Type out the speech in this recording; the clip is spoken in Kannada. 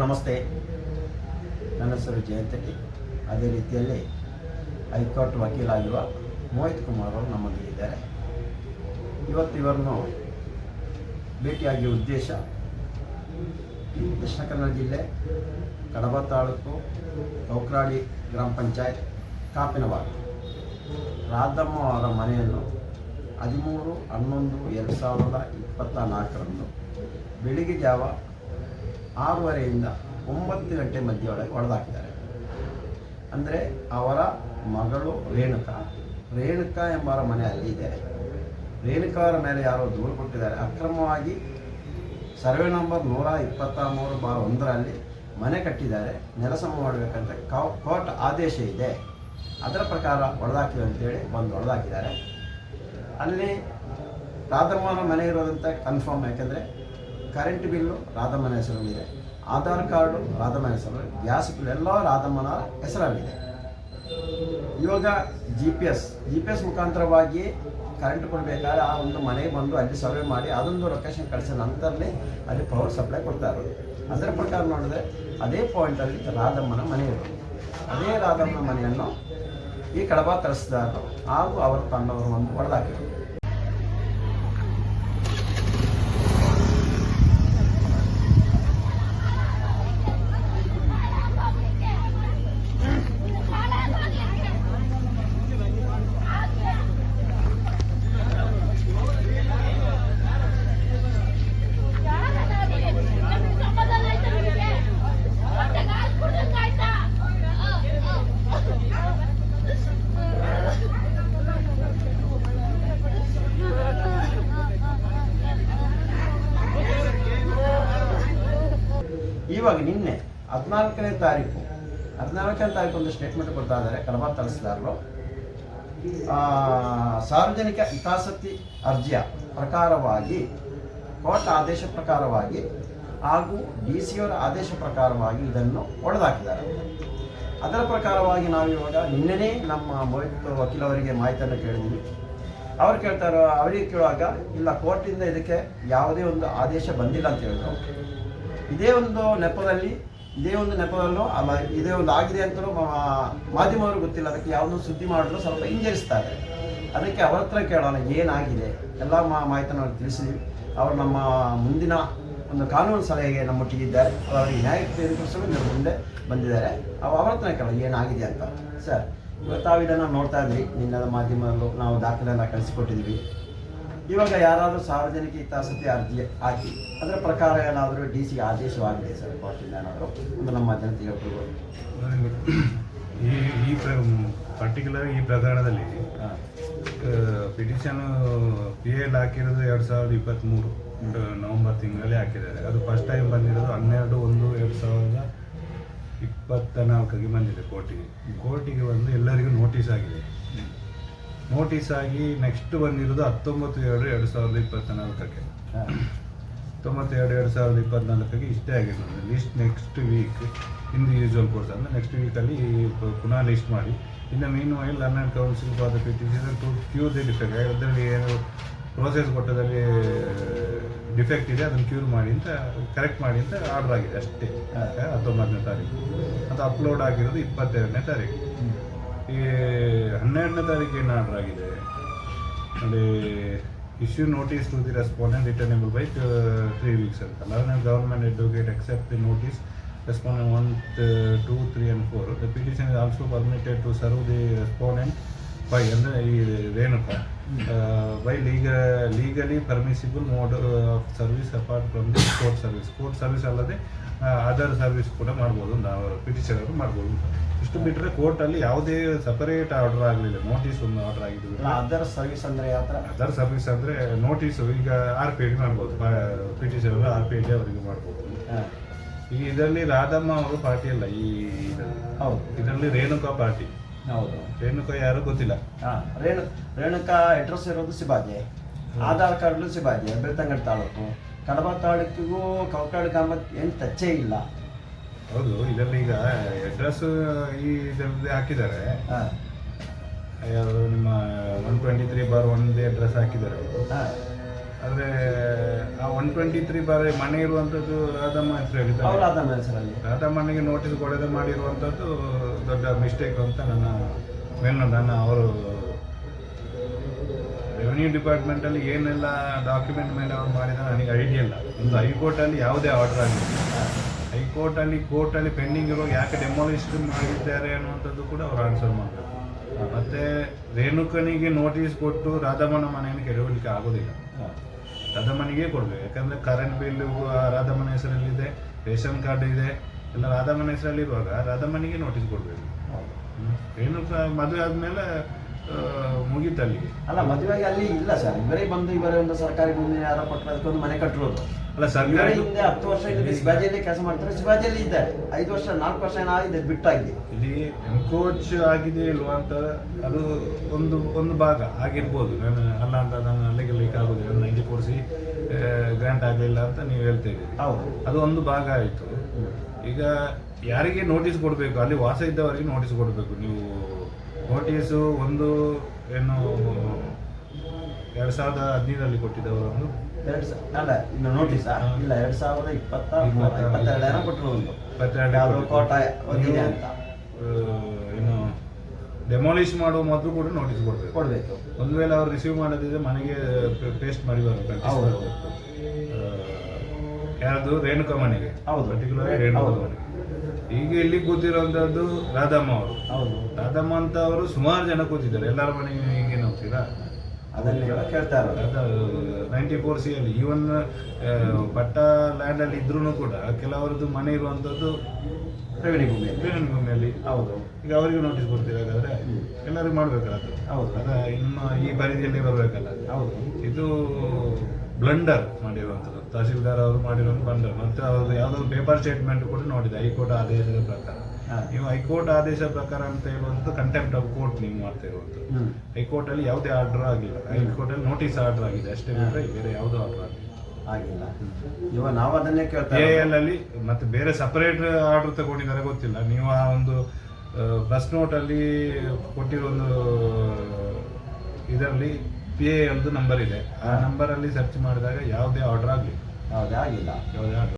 ನಮಸ್ತೆ. ನನ್ನ ಹೆಸರು ಜಯಂತಟಿ ಅದೇ ರೀತಿಯಲ್ಲಿ ಹೈಕೋರ್ಟ್ ವಕೀಲಾಗಿರುವ ಮೋಹಿತ್ ಕುಮಾರ್ ಅವರು ನಮ್ಮಲ್ಲಿದ್ದಾರೆ ಇವತ್ತು ಇವರನ್ನು ಭೇಟಿಯಾಗಿರುವ ಉದ್ದೇಶ ದಕ್ಷಿಣ ಕನ್ನಡ ಜಿಲ್ಲೆ ಕಡಬ ತಾಲೂಕು ಕೌಕ್ರಾಡಿ ಗ್ರಾಮ ಪಂಚಾಯತ್ ಕಾಪಿನವಾಡ ರಾಧಮ್ಮ ಅವರ ಮನೆಯನ್ನು ಹದಿಮೂರು, ಹನ್ನೊಂದು, ಎರಡು ಸಾವಿರದ ಇಪ್ಪತ್ತ ನಾಲ್ಕರಂದು ಬೆಳಿಗ್ಗೆ ಜಾವ ಆರೂವರೆಯಿಂದ ಒಂಬತ್ತು ಗಂಟೆ ಮಧ್ಯೆಯೊಳಗೆ ಹೊಡೆದಾಕ್ತಾರೆ ಅಂದರೆ ಅವರ ಮಗಳು ರೇಣುಕಾ. ರೇಣುಕಾ ಎಂಬವರ ಮನೆ ಅಲ್ಲಿ ಇದೆ. ರೇಣುಕಾ ಅವರ ಮೇಲೆ ಯಾರೋ ದೂರು ಕೊಟ್ಟಿದ್ದಾರೆ. ಅಕ್ರಮವಾಗಿ ಸರ್ವೆ ನಂಬರ್ ನೂರ ಇಪ್ಪತ್ತ ಮೂರು ಬಾರ್ ಒಂದರಲ್ಲಿ ಮನೆ ಕಟ್ಟಿದ್ದಾರೆ. ನೆಲಸಮ ಮಾಡಬೇಕಂತ ಕೋರ್ಟ್ ಆದೇಶ ಇದೆ. ಅದರ ಪ್ರಕಾರ ಹೊಡೆದಾಕಿದೆ ಅಂತೇಳಿ ಬಂದು ಹೊಡೆದಾಕಿದ್ದಾರೆ ಅಲ್ಲಿ ರಾಧಮ್ಮನ ಮನೆ ಇರೋದಂತ ಕನ್ಫರ್ಮ್ ಯಾಕೆಂದರೆ ಕರೆಂಟ್ ಬಿಲ್ಲು ರಾಧಮ್ಮನ ಹೆಸರಲ್ಲಿದೆ. ಆಧಾರ್ ಕಾರ್ಡು ರಾಧಮ್ಮನ ಹೆಸರು ಗ್ಯಾಸ್ ಬಿಲ್ ಎಲ್ಲ ರಾಧಮ್ಮನ ಹೆಸರಲ್ಲಿದೆ. ಇವಾಗ G P S G P S ಮುಖಾಂತರವಾಗಿ ಕರೆಂಟ್ ಕೊಡಬೇಕಾದ್ರೆ ಆ ಒಂದು ಮನೆಗೆ ಬಂದು ಅಲ್ಲಿ ಸರ್ವೆ ಮಾಡಿ ಅದೊಂದು ಲೊಕೇಶನ್ ಕಳಿಸಿದ ನಂತರನೇ ಅಲ್ಲಿ ಪವರ್ ಸಪ್ಲೈ ಕೊಡ್ತಾ ಅದರ ಪ್ರಕಾರ ನೋಡಿದ್ರೆ ಅದೇ ಪಾಯಿಂಟಲ್ಲಿ ರಾಧಮ್ಮನ ಮನೆ ಇದೆ ಅದೇ ರಾಧಮ್ಮನ ಮನೆಯನ್ನು ಈ ಕಡಬ ತರಿಸಿದಾರರು ಹಾಗೂ ಅವರ ತಂಡವರು ಒಂದು ಹೊಡೆದಾಕಿದರು. ಹದಿನಾಲ್ಕನೇ ತಾರೀಕು ಹದಿನಾಲ್ಕನೇ ತಾರೀಕು ಒಂದು ಸ್ಟೇಟ್ಮೆಂಟ್ ಕೊಡ್ತಾ ಇದ್ದಾರೆ, ಕಲಬಾರ್ ತಹಸೀಲ್ದಾರರು. ಸಾರ್ವಜನಿಕ ಹಿತಾಸಕ್ತಿ ಅರ್ಜಿಯ ಪ್ರಕಾರವಾಗಿ, ಕೋರ್ಟ್ ಆದೇಶ ಪ್ರಕಾರವಾಗಿ ಹಾಗೂ ಡಿ ಸಿ ಅವರ ಆದೇಶ ಪ್ರಕಾರವಾಗಿ ಇದನ್ನು ಹೊಡೆದಾಕಿದ್ದಾರೆ ಅದರ ಪ್ರಕಾರವಾಗಿ ನಾವು ಇವಾಗ ನಿನ್ನೆನೇ ನಮ್ಮ ಮೊಹಿತ್ ವಕೀಲವರಿಗೆ ಮಾಹಿತಿಯನ್ನು ಕೇಳಿದ್ವಿ. ಅವ್ರು ಕೇಳ್ತಾರೋ ಅವರಿಗೆ ಕೇಳುವಾಗ, ಇಲ್ಲ, ಕೋರ್ಟಿಂದ ಇದಕ್ಕೆ ಯಾವುದೇ ಒಂದು ಆದೇಶ ಬಂದಿಲ್ಲ ಅಂತ ಹೇಳಿದ್ರು. ಇದೇ ಒಂದು ನೆಪದಲ್ಲಿ ಇದೇ ಒಂದು ನೆಪದಲ್ಲೂ ಅಲ್ಲ ಇದೇ ಒಂದು ಆಗಿದೆ ಅಂತಲೂ ಮಾಧ್ಯಮವರು ಗೊತ್ತಿಲ್ಲ. ಅದಕ್ಕೆ ಯಾವುದೋ ಸುದ್ದಿ ಮಾಡಿದ್ರು ಸ್ವಲ್ಪ ಹಿಂಜರಿಸ್ತಾರೆ. ಅದಕ್ಕೆ ಅವರ ಹತ್ರ ಕೇಳೋಣ, ಏನಾಗಿದೆ? ಎಲ್ಲ ಮಾಹಿತಿಯನ್ನು ಅವ್ರಿಗೆ ತಿಳಿಸಿದ್ವಿ. ಅವರು ನಮ್ಮ ಮುಂದಿನ ಒಂದು ಕಾನೂನು ಸಲಹೆಗೆ ನಮ್ಮೊಟ್ಟಿಗಿದ್ದಾರೆ ಅವರಿಗೆ ನ್ಯಾಯ ತಿಳಿಸಲು ನಮ್ಮ ಮುಂದೆ ಬಂದಿದ್ದಾರೆ. ಅವ ಅವರ ಹತ್ರ ಕೇಳೋಣ, ಏನಾಗಿದೆ ಅಂತ. ಸರ್, ಇವತ್ತು ತಾವು ಇದನ್ನು ನೋಡ್ತಾ ಇದ್ವಿ ನಿನ್ನ ಮಾಧ್ಯಮದಲ್ಲೂ ನಾವು ದಾಖಲೆಯನ್ನು ಕಳಿಸಿಕೊಟ್ಟಿದ್ವಿ. ಇವಾಗ ಯಾರಾದರೂ ಸಾರ್ವಜನಿಕ ಹಿತಾಸಕ್ತಿ ಅರ್ಜಿ ಹಾಕಿ ಅದರ ಪ್ರಕಾರ ಏನಾದರೂ ಡಿ ಸಿ ಆದೇಶವಾಗಿದೆ ಸರ್ ಕೋರ್ಟಿಂದ ಏನಾದರೂ? ಒಂದು ನಮ್ಮ ಜನತೆಗೆ ಹೇಳ್ಕೊಳ್ಬೋದು ಈ ಈ ಪರ್ಟಿಕ್ಯುಲರ್ ಈ ಪ್ರಕರಣದಲ್ಲಿ ಪಿಟಿಷನ್ ಪಿ ಎಲ್ ಹಾಕಿರೋದು ಎರಡು ಸಾವಿರದ ಇಪ್ಪತ್ತ್ಮೂರು ನವಂಬರ್ ತಿಂಗಳಲ್ಲಿ ಹಾಕಿದ್ದಾರೆ. ಅದು ಫಸ್ಟ್ ಟೈಮ್ ಬಂದಿರೋದು ಹನ್ನೆರಡು ಒಂದು ಎರಡು ಸಾವಿರದ ಇಪ್ಪತ್ತ ನಾಲ್ಕಿಗೆ ಬಂದಿದೆ ಕೋರ್ಟಿಗೆ. ಕೋರ್ಟಿಗೆ ಬಂದು ಎಲ್ಲರಿಗೂ ನೋಟಿಸ್ ಆಗಿದೆ. ನೋಟಿಸ್ ಆಗಿ ನೆಕ್ಸ್ಟ್ ಬಂದಿರೋದು ಹತ್ತೊಂಬತ್ತು ಎರಡು ಎರಡು ಸಾವಿರದ ಇಪ್ಪತ್ತ ನಾಲ್ಕಕ್ಕೆ ಹತ್ತೊಂಬತ್ತು ತೊಂಬತ್ತೆರಡು ಎರಡು ಸಾವಿರದ ಇಪ್ಪತ್ನಾಲ್ಕಕ್ಕೆ ಇಷ್ಟೇ ಆಗಿರ್ತದೆ list next week in the usual course ಅಂದರೆ ನೆಕ್ಸ್ಟ್ ವೀಕಲ್ಲಿ ಪುನಃ ಲಿಸ್ಟ್ ಮಾಡಿ. In meanwhile learned counsel for the petition to cure the defect ಅದರಲ್ಲಿ ಏನು ಪ್ರೋಸೆಸ್ ಕೊಟ್ಟದಲ್ಲಿ ಡಿಫೆಕ್ಟ್ ಇದೆ ಅದನ್ನು ಕ್ಯೂರ್ ಮಾಡಿ ಅಂತ ಕರೆಕ್ಟ್ ಮಾಡಿ ಅಂತ ಆರ್ಡರ್ ಆಗಿದೆ ಅಷ್ಟೇ. ಹತ್ತೊಂಬತ್ತನೇ ತಾರೀಕು. ಅದು ಅಪ್ಲೋಡ್ ಆಗಿರೋದು ಇಪ್ಪತ್ತೆರಡನೇ ತಾರೀಕು. ಈ ಹನ್ನೆರಡನೇ ತಾರೀಕು ಏನು ಆರ್ಡರ್ ಆಗಿದೆ? ಅಲ್ಲಿ issue notice to the respondent returnable by three weeks ಅಂತ. Learned government advocate accept the notice respondent one two three and four the petition is also permitted to serve the respondent by ಅಂದರೆ ಈ Renuka by ಲೀಗ legally permissible mode of service apart from the court service court service ಅಲ್ಲದೆ ಅದರ್ ಸರ್ವಿಸ್ ಕೂಡ ಮಾಡ್ಬೋದು. ನಾವು ಪಿಟಿಷನರು ಮಾಡ್ಬೋದು. ಇಷ್ಟು ಬಿಟ್ಟರೆ ಕೋರ್ಟಲ್ಲಿ ಯಾವುದೇ ಸಪರೇಟ್ ಆರ್ಡರ್ ಆಗಲಿಲ್ಲ. ನೋಟಿಸ್ ಒಂದು ಆರ್ಡರ್ ಆಗಿದ್ದು ಅದರ್ ಸರ್ವಿಸ್ ಅಂದರೆ ಯಾವ ಥರ? ಅದರ್ ಸರ್ವಿಸ್ ಅಂದರೆ ನೋಟಿಸು ಈಗ ಆರ್ ಪಿ ಐಡಿ ಮಾಡ್ಬೋದು. ಪಿಟಿಷನ್ ಆರ್ ಪಿ ಐಡಿ ಅವರಿಗೆ ಮಾಡ್ಬೋದು. ಈಗ ಇದರಲ್ಲಿ ರಾಧಮ್ಮ ಅವರು ಪಾರ್ಟಿ ಅಲ್ಲ ಈ ಹೌದು. ಇದರಲ್ಲಿ ರೇಣುಕಾ ಪಾರ್ಟಿ. ಹೌದು. ರೇಣುಕ ಯಾರು ಗೊತ್ತಿಲ್ಲ. ಹಾಂ ರೇಣು ರೇಣುಕ ಅಡ್ರೆಸ್ ಇರೋದು ಸಿಬಾಜೆ ಆಧಾರ್ ಕಾರ್ಡ್ಲು ಸಿಬಾಜೆ ಬೆಳ್ತಂಗಡಿ ತಾಲೂಕು. ಕಡಬ ತಾಲೂಕಿಗೂ ಕವಕಾಡು ಗ್ರಾಮಕ್ಕೆ ಏನು ತಚ್ಚೇ ಇಲ್ಲ. ಹೌದು ಇದರಲ್ಲಿ ಈಗ ಅಡ್ರೆಸ್ ಈ ಇದರಲ್ಲಿ ಹಾಕಿದ್ದಾರೆ. ಹಾಂ. ಯಾರು ನಿಮ್ಮ ಒನ್ ಟ್ವೆಂಟಿ ತ್ರೀ ಬಾರ್ ಒಂದೇ ಅಡ್ರೆಸ್ ಹಾಕಿದ್ದಾರೆ ಅವರು. ಹಾಂ. ಆದರೆ ಒನ್ ಟ್ವೆಂಟಿ ತ್ರೀ ಬಾರಿ ಮನೆ ಇರುವಂಥದ್ದು ರಾಧಮ್ಮ ಹೆಸರು ಅವ್ರು ಹೇಳಿದ್ದಾರೆ ಆದ ಹೆಸರಲ್ಲಿ. ರಾಧಮ್ಮನಿಗೆ ನೋಟಿಸ್ ಕೊಡದೆ ಮಾಡಿರುವಂಥದ್ದು ದೊಡ್ಡ ಮಿಸ್ಟೇಕ್ ಅಂತ ನನ್ನ ಮೇಲ್ನ ನನ್ನ ಅವರು ರೆವಿನ್ಯೂ ಡಿಪಾರ್ಟ್ಮೆಂಟಲ್ಲಿ ಏನೆಲ್ಲ ಡಾಕ್ಯುಮೆಂಟ್ ಮೇಲೆ ಅವ್ರು ಮಾಡಿದ ನನಗೆ ಐಡಿಯಾ ಇಲ್ಲ. ಒಂದು ಹೈಕೋರ್ಟಲ್ಲಿ ಯಾವುದೇ ಆರ್ಡರ್ ಆಗಿಲ್ಲ ಹೈಕೋರ್ಟಲ್ಲಿ ಕೋರ್ಟಲ್ಲಿ ಪೆಂಡಿಂಗ್ ಇರೋ ಯಾಕೆ ಡೆಮಾಲಿಸ್ಟ್ ಮಾಡಿದ್ದಾರೆ ಅನ್ನುವಂಥದ್ದು ಕೂಡ ಅವ್ರು ಆನ್ಸರ್ ಮಾಡಬೇಕು. ಮತ್ತೆ ರೇಣುಕನಿಗೆ ನೋಟಿಸ್ ಕೊಟ್ಟು ರಾಧಮ್ಮನ ಮನೆಯನ್ನು ಕೆಡವಲಿಕ್ಕೆ ಆಗೋದಿಲ್ಲ. ರಾಧಮ್ಮನಿಗೆ ಕೊಡಬೇಕು. ಯಾಕಂದ್ರೆ ಕರೆಂಟ್ ಬಿಲ್ ರಾಧಮ್ಮನ ಹೆಸರಲ್ಲಿದೆ ರೇಷನ್ ಕಾರ್ಡ್ ಇದೆ ಎಲ್ಲ ರಾಧಮ್ಮನ ಹೆಸರಲ್ಲಿ ಇರುವಾಗ ರಾಧಮ್ಮನಿಗೆ ನೋಟಿಸ್ ಕೊಡಬೇಕು. ಏನು ಮದುವೆ ಆದಮೇಲೆ ಅಲ್ಲಿ ಅಲ್ಲ ಮದುವೆಗೆ ಅಲ್ಲಿ ಇಲ್ಲ ಸರ್. ಇವರೇ ಬಂದು ಇವರೇ ಒಂದು ಸರ್ಕಾರಿ ಭೂಮಿ ಯಾರೋ ಕೊಟ್ಟರೆ ಅದಕ್ಕೊಂದು ಮನೆ ಕಟ್ಟಿರೋದು. ಅಲ್ಲ ಸರ್ಕಾರಿ ಹಿಂದೆ ಹತ್ತು ವರ್ಷ ಇಲ್ಲಿ ಶಿವಾಜಿಯಲ್ಲಿ ಕೆಲಸ ಮಾಡ್ತಾರೆ. ಶಿವಾಜಿಯಲ್ಲಿ ಇದ್ದಾರೆ ಐದು ವರ್ಷ ನಾಲ್ಕು ವರ್ಷ ಏನಾಗಿದೆ ಬಿಟ್ಟಾಗಿದೆ ಇಲ್ಲಿ ಎನ್ಕೋಚ್ ಆಗಿದೆ ಇಲ್ವಾ ಅಂತ ಅದು ಒಂದು ಒಂದು ಭಾಗ ಆಗಿರ್ಬೋದು. ನಾನು ಅಲ್ಲ ಅಂತ ನಾನು ಅಲ್ಲಿಗೆ ಒಂದು ಐದು ನನಗೆ ಕೊಡಿಸಿ ಗ್ರ್ಯಾಂಟ್ ಆಗಲಿಲ್ಲ ಅಂತ ನೀವು ಹೇಳ್ತಾ ಇದ್ದೀರಿ. ಹೌದು. ಅದು ಒಂದು ಭಾಗ ಆಯಿತು. ಈಗ ಯಾರಿಗೆ ನೋಟಿಸ್ ಕೊಡಬೇಕು? ಅಲ್ಲಿ ವಾಸ ಇದ್ದವರಿಗೆ ನೋಟಿಸ್ ಕೊಡಬೇಕು. ನೀವು ನೋಟಿಸು ಒಂದು ಏನು ಎರಡು ಸಾವಿರದ ಹದಿನೈದರಲ್ಲಿ ಕೊಟ್ಟಿದ್ದವರೊಂದು ಎರಡು ಸಾವಿರ ಅಲ್ಲ ಇನ್ನು ನೋಟಿಸ್. ಇಲ್ಲ ಎರಡು ಸಾವಿರದ ಇಪ್ಪತ್ತ ಇಪ್ಪತ್ತ- ಇಪ್ಪತ್ತೆರಡು ಏನೋ ಕೊಟ್ಟರು ಒಂದು. ಇಪ್ಪತ್ತೆರಡು. ಕೋಟ ಅಂತ. ಡೆಮಾಲಿಷ್ ಮಾಡುವ ಮೊದಲು ಕೂಡ ನೋಟಿಸ್ ಕೊಡಬೇಕು. ಕೊಡಬೇಕು. ಒಂದು ವೇಳೆ ಅವ್ರು ರಿಸೀವ್ ಮಾಡೋದಿದ್ರೆ ಮನೆಗೆ ಪೇಸ್ಟ್ ಮಾಡಿ ಬರಬೇಕು ಹೌದು. ಯಾರ್ದು? ರೇಣುಕಾ ಮನೆಗೆ. ಹೌದು. ಪರ್ಟಿಕ್ಯುಲರ್ ರೇಣುಕಾ. ಮನೆಗೆ. ಈಗ ಇಲ್ಲಿ ಕೂತಿರೋಂಥದ್ದು ರಾಧಮ್ಮ ಅವರು. ಹೌದು. ರಾಧಮ್ಮ ಅಂತ ಅವರು ಸುಮಾರು ಜನ ಕೂತಿದ್ದಾರೆ. ಎಲ್ಲರ ಮನೆಗೆ ಹೀಗೇನು ಹೋಗ್ತೀರಾ ಇವಾಗ ಕೇಳ್ತಾ ಇರೋದು. ನೈಂಟಿ ಫೋರ್ ಸಿ ಅಲ್ಲಿ ಈವನ್ ಪಟ್ಟ ಲ್ಯಾಂಡ್ ಅಲ್ಲಿ ಇದ್ರೂ ಕೂಡ ಕೆಲವರದ್ದು ಮನೆ ಇರುವಂತದ್ದು ರೆವಿನ್ಯೂ ಭೂಮಿಯಲ್ಲಿ. ಭೂಮಿಯಲ್ಲಿ. ಹೌದು. ಈಗ ಅವರಿಗೂ ನೋಟಿಸ್ ಕೊಡ್ತೀವಿ ಹಾಗಾದ್ರೆ. ಎಲ್ಲರಿಗೂ ಮಾಡ್ಬೇಕಲ್ಲ ಅದು. ಹೌದು. ಅದ ಇನ್ನು ಈ ಪರಿಧಿಯಲ್ಲಿ ಬರಬೇಕಲ್ಲ. ಹೌದು. ಇದು ಬ್ಲಂಡರ್ ಮಾಡಿರುವಂಥದ್ದು ತಹಸೀಲ್ದಾರ್ ಅವರು ಮಾಡಿರುವಂಥ ಬ್ಲಂಡರ್ ಮತ್ತೆ ಅವ್ರದ್ದು ಯಾವುದೋ ಪೇಪರ್ ಸ್ಟೇಟ್ಮೆಂಟ್ ಕೂಡ ನೋಡಿದೆ ಹೈಕೋರ್ಟ್ ಆದೇಶದ ಪ್ರಕಾರ. ನೀವು ಹೈಕೋರ್ಟ್ ಆದೇಶ ಪ್ರಕಾರ ಅಂತ ಹೇಳುವಂಥದ್ದು ಕಂಟೆಂಪ್ಟ್ ಆಫ್ ಕೋರ್ಟ್ ನೀವು ಮಾಡ್ತಾ ಇರುವಂಥದ್ದು. ಹ್ಮ್. ಹೈಕೋರ್ಟ್ ಅಲ್ಲಿ ಯಾವುದೇ ಆರ್ಡರ್ ಆಗಿಲ್ಲ. ಹೈಕೋರ್ಟ್ ಅಲ್ಲಿ ನೋಟಿಸ್ ಆರ್ಡರ್ ಆಗಿದೆ. ಅಷ್ಟೇ ಬಿಟ್ಟರೆ ಬೇರೆ ಯಾವುದೂ ಆರ್ಡರ್ ಆಗಿಲ್ಲ. ಆಗಿಲ್ಲ. ಇವಾಗ ನಾವು ಅದನ್ನೇ ಕೇಳ್ತಾ ಎ ಎಲ್ ಅಲ್ಲಿ ಮತ್ತೆ ಬೇರೆ ಸಪರೇಟ್ ಆರ್ಡರ್ ತಗೊಂಡಿದ್ದಾರೆ ಗೊತ್ತಿಲ್ಲ. ನೀವು ಆ ಒಂದು ಬಸ್ ನೋಟ್ ಅಲ್ಲಿ ಕೊಟ್ಟಿರೋ ಒಂದು ಇದರಲ್ಲಿ ಪಿ ಎ ಒಂದು ನಂಬರ್ ಇದೆ. ಆ ನಂಬರ್ ಅಲ್ಲಿ ಸರ್ಚ್ ಮಾಡಿದಾಗ ಯಾವುದೇ ಆರ್ಡರ್ ಆಗಲಿ ಯಾವುದೇ ಆಗಿಲ್ಲ. ಯಾವುದೇ ಆರ್ಡರ್